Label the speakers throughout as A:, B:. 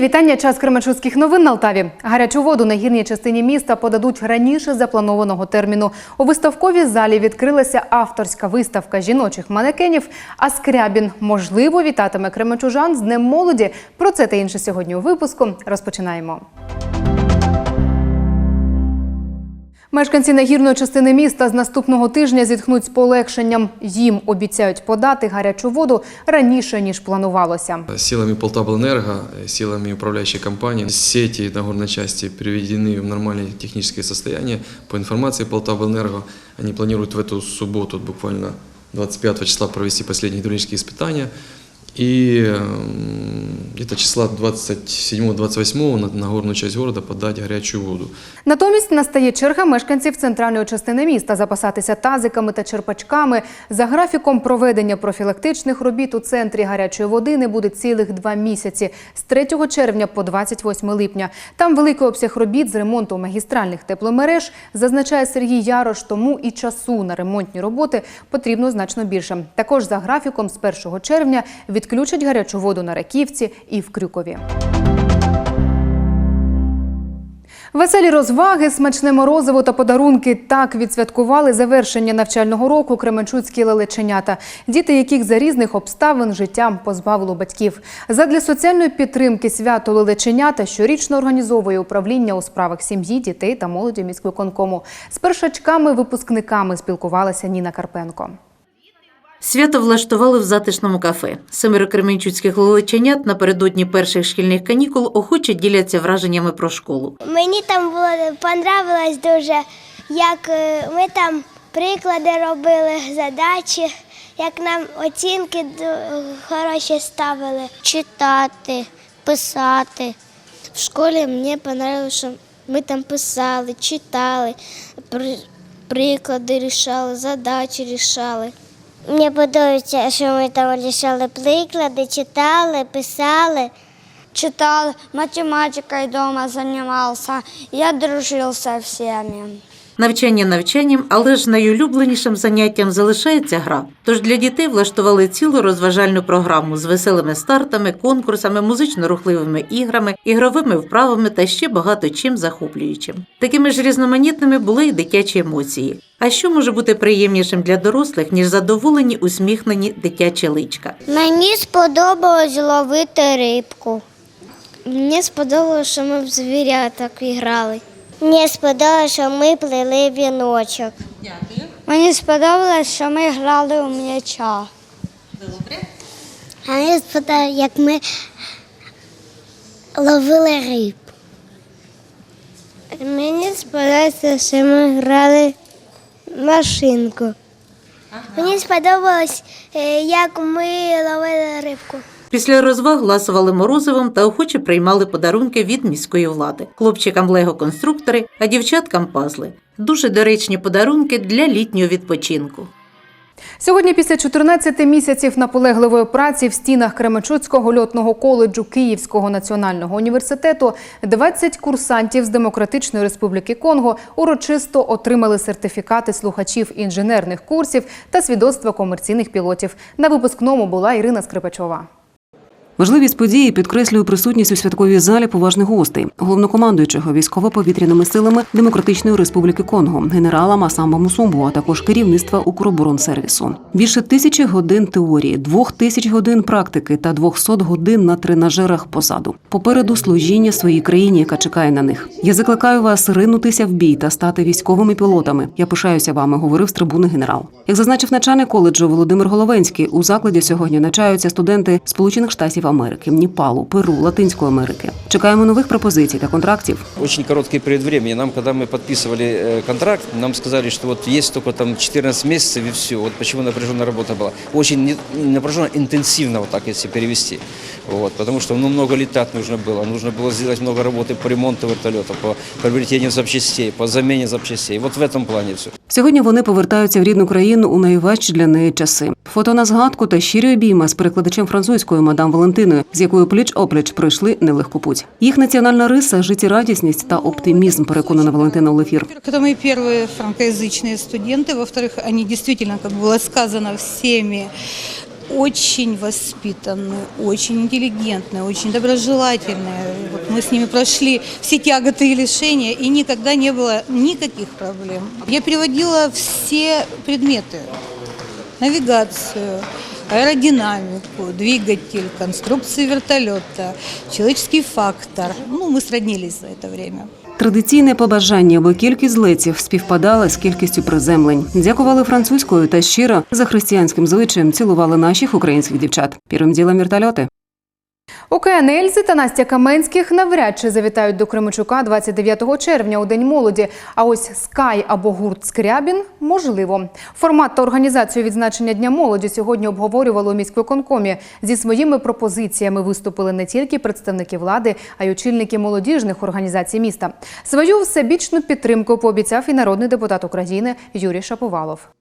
A: Вітання. Час Кременчуцьких новин на Алтаві. Гарячу воду на гірній частині міста подадуть раніше запланованого терміну. У виставковій залі відкрилася авторська виставка жіночих манекенів. А Скрябін можливо вітатиме кременчужан з Днем молоді. Про це та інше сьогодні у випуску. Розпочинаємо. Мешканці нагірної частини міста з наступного тижня зітхнуть з полегшенням. Їм обіцяють подати гарячу воду раніше ніж планувалося.
B: Силами Полтавэнерго, силами управляющей компании, сети на горной части приведены в нормальное техническое состояние. По информации Полтавэнерго, они планируют в эту субботу, буквально 25 числа, провести последние гидравлические испытания. И где-то числа 27-28 на, на горную часть города подать горячую воду.
A: Натомість настає черга мешканців центральної частини міста запасатися тазиками та черпачками. За графіком проведення профілактичних робіт у центрі гарячої води не буде цілих два місяці з 3 червня по 28 липня. Там великий обсяг робіт з ремонту магістральних тепломереж, зазначає Сергій Ярош, тому і часу на ремонтні роботи потрібно значно більше. Також за графіком з 1 червня відключать гарячу воду на Раківці і в Крюкові. Веселі розваги, смачне морозиво та подарунки так відсвяткували завершення навчального року кременчуцькі лелеченята, діти, яких за різних обставин життя позбавило батьків. Задля соціальної підтримки свято лелеченята щорічно організовує управління у справах сім'ї, дітей та молоді міськвиконкому. З першачками-випускниками спілкувалася Ніна Карпенко.
C: Свято влаштували в затишному кафе. Семеро кременчуцьких лелеченят напередодні перших шкільних канікул охоче діляться враженнями про школу.
D: Мені там було понравилось дуже, як е, ми там приклади робили, задачі, як нам оцінки хороші ставили. Читати, писати. В школі мені понравилось, що ми там писали, читали, приклади рішали, задачі рішали. Мені подобається, що ми там лишали приклади, читали, писали.
E: читал, математикой дома занимался, я дружил со всеми.
C: Навчання навчанням, але ж найулюбленішим заняттям залишається гра. Тож для дітей влаштували цілу розважальну програму з веселими стартами, конкурсами, музично-рухливими іграми, ігровими вправами та ще багато чим захоплюючим. Такими ж різноманітними були й дитячі емоції. А що може бути приємнішим для дорослих, ніж задоволені усміхнені дитячі личка?
D: Мені сподобалось ловити рибку. Мені сподобалось, що ми в звіряток грали. Мені сподобалось, що ми плели віночок.
E: Мені сподобалось, що ми грали у м'яча.
D: А мені сподобалось, як ми ловили риб. Мені сподобалося, що ми грали машинку. Мені сподобалось, е, як ми ловили рибку.
C: Після розваг ласували морозивом та охоче приймали подарунки від міської влади. Хлопчикам лего-конструктори, а дівчаткам пазли. Дуже доречні подарунки для літнього відпочинку.
A: Сьогодні, після 14 місяців наполегливої праці в стінах Кременчуцького льотного коледжу Київського національного університету, 20 курсантів з Демократичної Республіки Конго урочисто отримали сертифікати слухачів інженерних курсів та свідоцтва комерційних пілотів. На випускному була Ірина Скрипачова.
F: Важливість події підкреслює присутність у святковій залі поважних гостей, головнокомандуючого військово-повітряними силами Демократичної Республіки Конго, генерала Масамба Мусумбу, а також керівництва Укроборонсервісу. Більше тисячі годин теорії, двох тисяч годин практики та 200 годин на тренажерах позаду. Попереду служіння своїй країні, яка чекає на них. Я закликаю вас ринутися в бій та стати військовими пілотами. Я пишаюся вами, говорив з трибуни генерал. Як зазначив начальник коледжу Володимир Головенський, у закладі сьогодні навчаються студенти Сполучених Штатів Америки, Непалу, Перу, Латинської Америки. Чекаємо нових пропозицій та контрактів.
G: Очень короткий период времени. Нам, когда мы подписывали э, контракт, нам сказали, что вот есть только там 14 месяцев и все. Вот почему напряженная работа была. Очень не- напряженно, интенсивно, вот так если перевести. Вот, потому что ну, много летать нужно было. Нужно было сделать много работы по ремонту вертолета, по приобретению запчастей, по замене запчастей. Вот в этом плане все.
F: Сьогодні вони повертаються в рідну країну у найважчі для неї часи. Фото на згадку та щирі обійма з перекладачем французькою мадам Валентиною, з якою пліч опліч пройшли нелегку путь. Їх національна риса життєрадісність та оптимізм, переконана Валентина Олефір.
H: Во-первых, Это мои первые франкоязычные студенты. Во-вторых, они действительно, как было сказано всеми, очень воспитанные, очень интеллигентные, очень доброжелательные. Вот мы с ними прошли все тяготы и лишения, и никогда не было никаких проблем. Я переводила все предметы. Навигацию, аэродинамику, двигатель, конструкцию вертолета, человеческий фактор. Ну, мы сроднились за это время.
F: Традиційне побажання, аби кількість злетів співпадала з кількістю приземлень. Дякували французькою та щиро за християнським звичаєм цілували наших українських дівчат. Первим ділом вертольоти.
A: ОКН Ельзи та Настя Каменських навряд чи завітають до Кременчука 29 червня у День молоді. А ось Скай або гурт Скрябін можливо. Формат та організацію відзначення Дня молоді сьогодні обговорювали у міськвиконкомі. Зі своїми пропозиціями виступили не тільки представники влади, а й очільники молодіжних організацій міста. Свою всебічну підтримку пообіцяв і народний депутат України Юрій Шаповалов.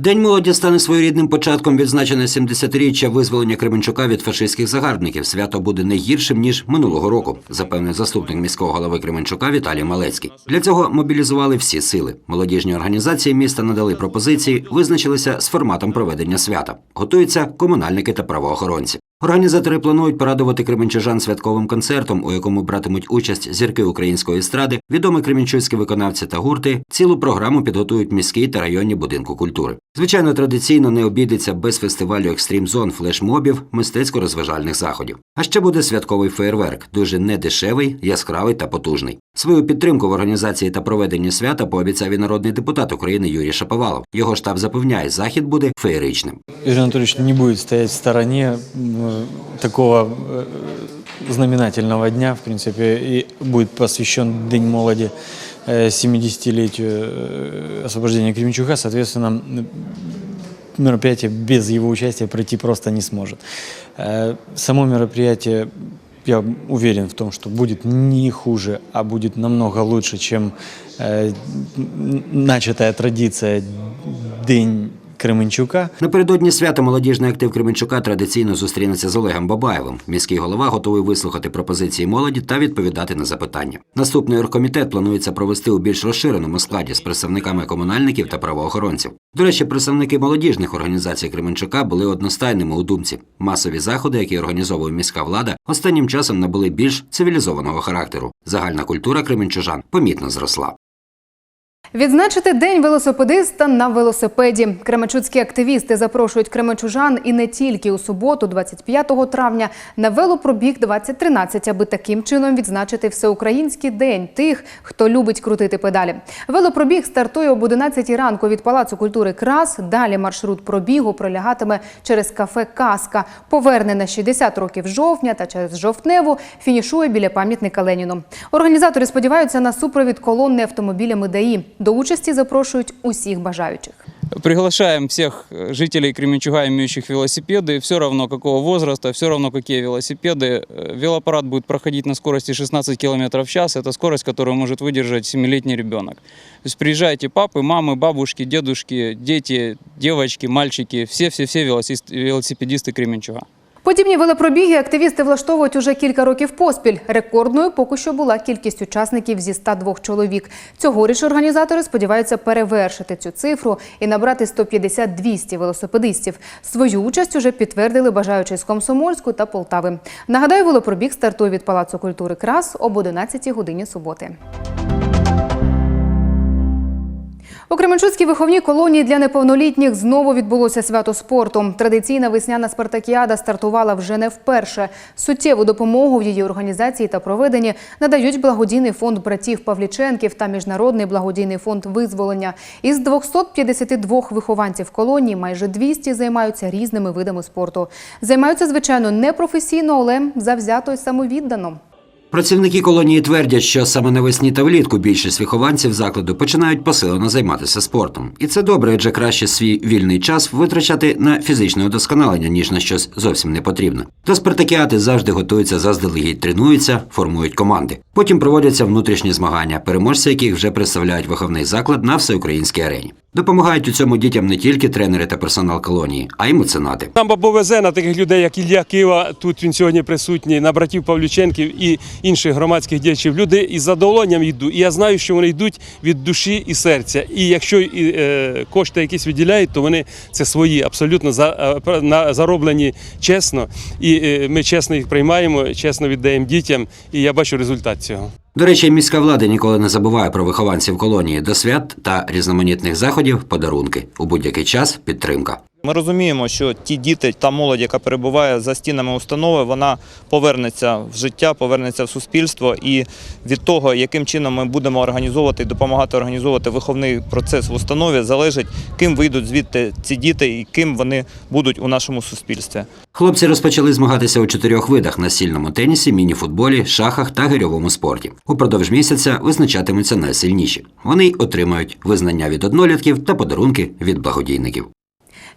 I: День молоді стане своєрідним початком відзначення 70-річчя визволення Кременчука від фашистських загарбників. Свято буде не гіршим ніж минулого року, запевнив заступник міського голови Кременчука Віталій Малецький. Для цього мобілізували всі сили. Молодіжні організації міста надали пропозиції, визначилися з форматом проведення свята. Готуються комунальники та правоохоронці. Організатори планують порадувати кременчужан святковим концертом, у якому братимуть участь зірки української естради, відомі кременчуцькі виконавці та гурти. Цілу програму підготують міські та районні будинку культури. Звичайно, традиційно не обійдеться без фестивалю екстрім зон, флешмобів, мистецько-розважальних заходів. А ще буде святковий феєрверк, дуже недешевий, яскравий та потужний. Свою підтримку в організації та проведенні свята пообіцяв і народний депутат України Юрій Шаповалов. Його штаб запевняє, захід буде феєричним.
J: Юрий Анатольевич не будет стоять в стороне м, такого э, знаменательного дня, в принципе, и будет посвящен День молоди э, 70-летию э, освобождения Кременчука, соответственно, мероприятие без его участия пройти просто не сможет. Э, Само мероприятие, я уверен в том, что будет не хуже, а будет намного лучше, чем э, начатая традиция День Кременчука.
I: Напередодні свята молодіжний актив Кременчука традиційно зустрінеться з Олегом Бабаєвим. Міський голова готовий вислухати пропозиції молоді та відповідати на запитання. Наступний оргкомітет планується провести у більш розширеному складі з представниками комунальників та правоохоронців. До речі, представники молодіжних організацій Кременчука були одностайними у думці. Масові заходи, які організовує міська влада, останнім часом набули більш цивілізованого характеру. Загальна культура кременчужан помітно зросла.
A: Відзначити день велосипедиста на велосипеді. Кременчуцькі активісти запрошують кременчужан і не тільки у суботу, 25 травня, на велопробіг 2013, аби таким чином відзначити всеукраїнський день тих, хто любить крутити педалі. Велопробіг стартує об 11 ранку від Палацу культури Крас. Далі маршрут пробігу пролягатиме через кафе Каска. Поверне на 60 років жовтня та через жовтневу фінішує біля пам'ятника Леніну. Організатори сподіваються на супровід колонни автомобілями ДАІ. До участі запрошують усіх бажаючих.
K: Приглашаем всех э, жителей Кременчуга, имеющих велосипеды, все равно какого возраста, все равно какие велосипеды. Э, Велопарад будет проходить на скорости 16 км в час. Это скорость, которую может выдержать 7-летний ребенок. То есть приезжайте папы, мамы, бабушки, дедушки, дети, девочки, мальчики, все-все-все велосипедисты Кременчуга.
A: Подібні велопробіги активісти влаштовують уже кілька років поспіль. Рекордною поки що була кількість учасників зі 102 чоловік. Цьогоріч організатори сподіваються перевершити цю цифру і набрати 150-200 велосипедистів. Свою участь уже підтвердили бажаючі з Комсомольську та Полтави. Нагадаю, велопробіг стартує від Палацу культури Крас об 11 годині суботи. У Кременчуцькій виховній колонії для неповнолітніх знову відбулося свято спорту. Традиційна весняна спартакіада стартувала вже не вперше. Суттєву допомогу в її організації та проведенні надають благодійний фонд братів Павліченків та міжнародний благодійний фонд визволення. Із 252 вихованців колонії майже 200 займаються різними видами спорту. Займаються звичайно не професійно, але завзято й самовіддано.
I: Працівники колонії твердять, що саме навесні та влітку більшість вихованців закладу починають посилено займатися спортом. І це добре, адже краще свій вільний час витрачати на фізичне удосконалення, ніж на щось зовсім не потрібне. До спартакіати завжди готуються заздалегідь, тренуються, формують команди. Потім проводяться внутрішні змагання, переможці яких вже представляють виховний заклад на всеукраїнській арені. Допомагають у цьому дітям не тільки тренери та персонал колонії, а й меценати.
L: Нам бабо везе на таких людей, як Ілля Кива, тут він сьогодні присутній, на братів Павлюченків і інших громадських діячів. Люди із задоволенням йдуть. І я знаю, що вони йдуть від душі і серця. І якщо і, е, кошти якісь виділяють, то вони це свої, абсолютно за, е, на, зароблені чесно. І е, ми чесно їх приймаємо, чесно віддаємо дітям. І я бачу результат цього.
I: До речі, міська влада ніколи не забуває про вихованців колонії до свят та різноманітних заходів, подарунки у будь-який час підтримка.
M: Ми розуміємо, що ті діти, та молодь, яка перебуває за стінами установи, вона повернеться в життя, повернеться в суспільство. І від того, яким чином ми будемо організовувати і допомагати організовувати виховний процес в установі, залежить, ким вийдуть звідти ці діти і ким вони будуть у нашому суспільстві.
I: Хлопці розпочали змагатися у чотирьох видах: настільному тенісі, міні-футболі, шахах та гирьовому спорті. Упродовж місяця визначатимуться найсильніші. Вони й отримають визнання від однолітків та подарунки від благодійників.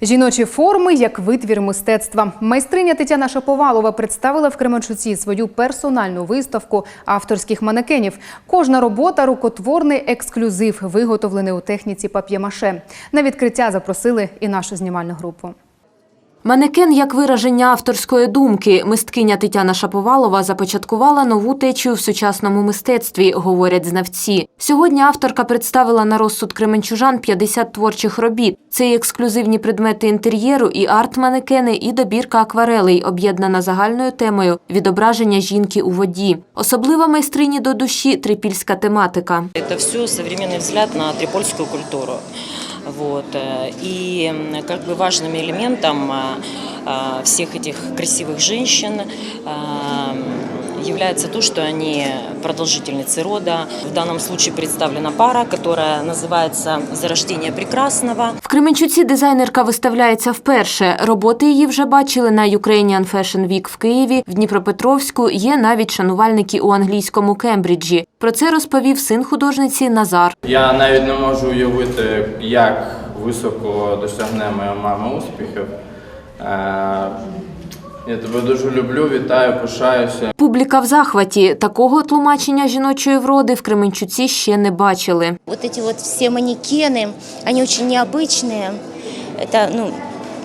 A: Жіночі форми як витвір мистецтва. Майстриня Тетяна Шаповалова представила в Кременчуці свою персональну виставку авторських манекенів. Кожна робота рукотворний ексклюзив, виготовлений у техніці пап'ємаше. На відкриття запросили і нашу знімальну групу.
N: Манекен як вираження авторської думки. Мисткиня Тетяна Шаповалова започаткувала нову течію в сучасному мистецтві, говорять знавці. Сьогодні авторка представила на розсуд кременчужан 50 творчих робіт. Це і ексклюзивні предмети інтер'єру, і арт-манекени, і добірка акварелей, об'єднана загальною темою відображення жінки у воді. Особлива майстрині до душі трипільська тематика.
O: Это все современный взгляд на трипольскую культуру. Вот. э, И м, как бы важным элементом а, а, всех этих красивых женщин а, м, является то, что они продолжительницы рода. В данном случае представлена пара, которая называется «Зарождение прекрасного».
N: В Кременчуці дизайнерка виставляється вперше. Роботи її вже бачили на Ukrainian Fashion Week в Києві, в Дніпропетровську. Є навіть шанувальники у англійському Кембриджі. Про це розповів син художниці Назар.
P: Я навіть не можу уявити, як високо досягне моя мама успіхів. Е, Я тебе дуже люблю, вітаю, пишаюся.
N: Публіка в захваті. Такого тлумачення жіночої вроди в Кременчуці ще не бачили.
D: Вот эти вот все манекены, они очень необычные. Это, ну,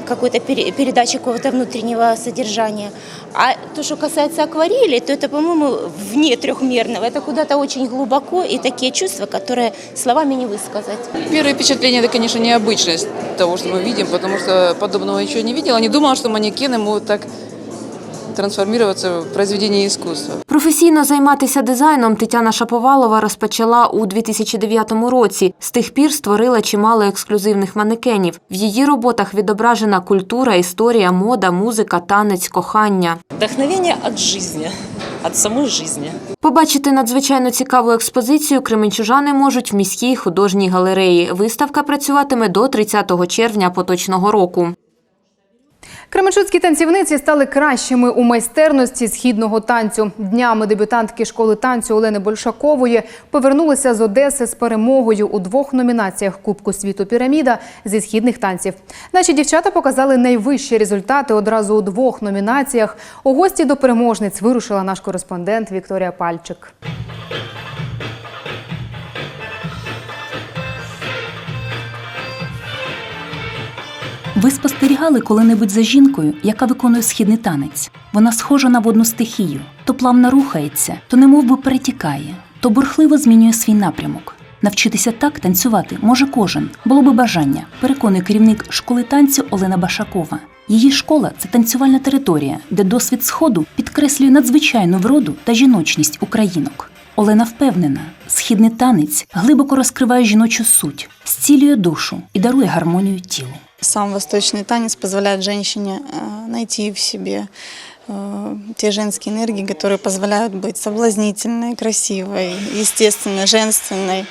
D: какой-то пере- передача какого-то внутреннего содержания. А то, что касается акварели, то это, по-моему, вне трехмерного. Это куда-то очень глубоко и такие чувства, которые словами не высказать.
H: Первое впечатление – это, конечно, необычность того, что мы видим, потому что подобного еще не видела. Не думала, что манекены могут так трансформироваться в произведение искусства.
N: Професійно займатися дизайном Тетяна Шаповалова розпочала у 2009 році. З тих пір створила чимало ексклюзивних манекенів. В її роботах відображена культура, історія, мода, музика, танець, кохання.
O: Вдохновение от жизни, от самой жизни.
N: Побачити надзвичайно цікаву експозицію кременчужани можуть в міській художній галереї. Виставка працюватиме до 30 червня поточного року.
A: Кременчуцькі танцівниці стали кращими у майстерності східного танцю. Днями дебютантки школи танцю Олени Большакової повернулися з Одеси з перемогою у двох номінаціях Кубку світу піраміда зі східних танців. Наші дівчата показали найвищі результати одразу у двох номінаціях. У гості до переможниць вирушила наш кореспондент Вікторія Пальчик.
Q: Ви спостерігали коли-небудь за жінкою, яка виконує східний танець. Вона схожа на водну стихію, то плавно рухається, то немов би перетікає, то бурхливо змінює свій напрямок. Навчитися так танцювати може кожен, було би бажання, переконує керівник школи танцю Олена Башакова. Її школа це танцювальна територія, де досвід сходу підкреслює надзвичайну вроду та жіночність українок. Олена впевнена, східний танець глибоко розкриває жіночу суть, зцілює душу і дарує гармонію тілу.
H: Сам восточный танец позволяет женщине э, найти в себе э, те женские энергии, которые позволяют быть соблазнительной, красивой, естественной, женственной.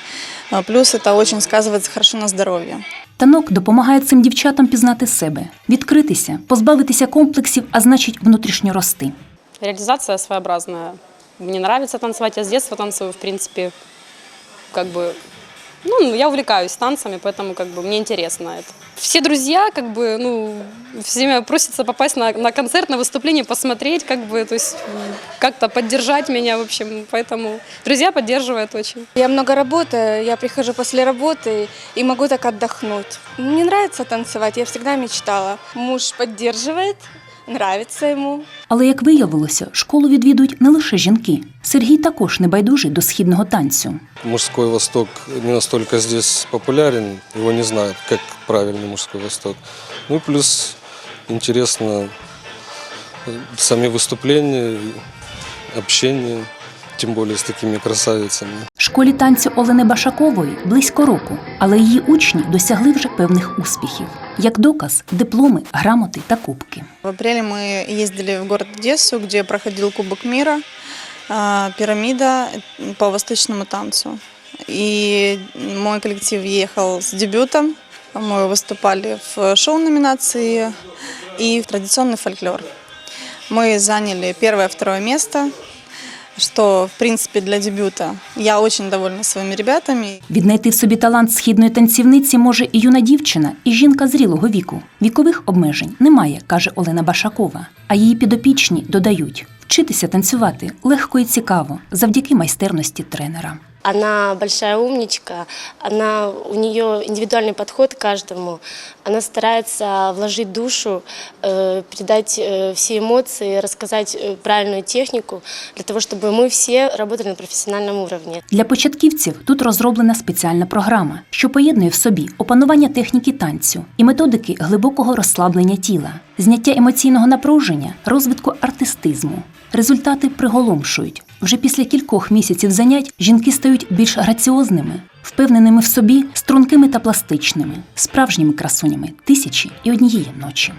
H: А Плюс это очень сказывается хорошо на здоровье.
Q: Танок допомагає цим дівчатам пізнати себе, відкритися, позбавитися комплексів, а значить внутрішньо рости.
H: Реализация своеобразная. Мне нравится танцевать, я с детства танцую, в принципе, как бы
R: Ну, я увлекаюсь танцами, поэтому как бы мне интересно это. Все друзья, как бы, ну, все время просятся попасть на, на концерт, на выступление, посмотреть, как бы, то есть как-то поддержать меня, в общем, поэтому друзья поддерживают очень.
S: Я много работаю, я прихожу после работы и могу так отдохнуть. Мне нравится танцевать, я всегда мечтала. Муж поддерживает, нравится ему.
Q: Але як виявилося, школу відвідують не лише жінки. Сергій також небайдужий до східного танцю.
T: Мужской Восток не настолько здесь популярен, его не знают, как правильный мужской Восток. Ну и плюс интересно э, сами выступления, общение, тем более с такими красавицами.
Q: Школі танцю Олени Башакової близько року, але її учні досягли вже певних успіхів. Як доказ дипломи, грамоти та кубки.
S: В апреле мы ездили в город Одессу, где проходил Кубок мира, а, пирамида по восточному танцу. И мой коллектив ехал с дебютом. Мы выступали в шоу-номинации и в традиционный фольклор. Мы заняли первое, второе место, что, в принципі, для дебюта я очень довольна своїми ребятами.
Q: Віднайти в собі талант східної танцівниці може і юна дівчина, і жінка зрілого віку. Вікових обмежень немає, каже Олена Башакова. А її підопічні додають: вчитися танцювати легко і цікаво завдяки майстерності тренера.
U: Она большая умничка, она, у нее индивидуальный подход к каждому. Она старается вложить душу, э, передать э, все эмоции, рассказать э, правильную технику для того, чтобы мы все работали на профессиональном уровне.
Q: Для початківців тут розроблена спеціальна програма, що поєднує в собі опанування техніки танцю і методики глибокого розслаблення тіла, зняття емоційного напруження, розвитку артистизму. Результати приголомшують. Вже після кількох місяців занять жінки стають більш граціозними, впевненими в собі, стрункими та пластичними, справжніми красунями тисячі і однієї ночі.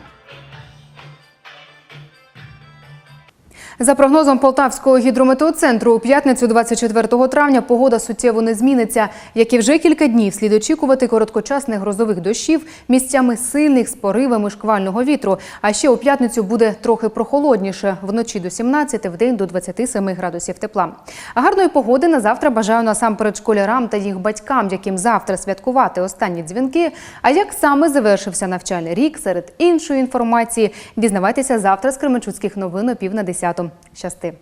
A: За прогнозом Полтавського гідрометеоцентру, у п'ятницю 24 травня погода суттєво не зміниться. Як і вже кілька днів, слід очікувати короткочасних грозових дощів, місцями сильних з поривами шквального вітру. А ще у п'ятницю буде трохи прохолодніше. Вночі до 17, вдень до 27 градусів тепла. А гарної погоди на завтра бажаю насамперед школярам та їх батькам, яким завтра святкувати останні дзвінки. А як саме завершився навчальний рік серед іншої інформації, дізнавайтеся завтра з Кременчуцьких новин о пів на десяту. Щасти!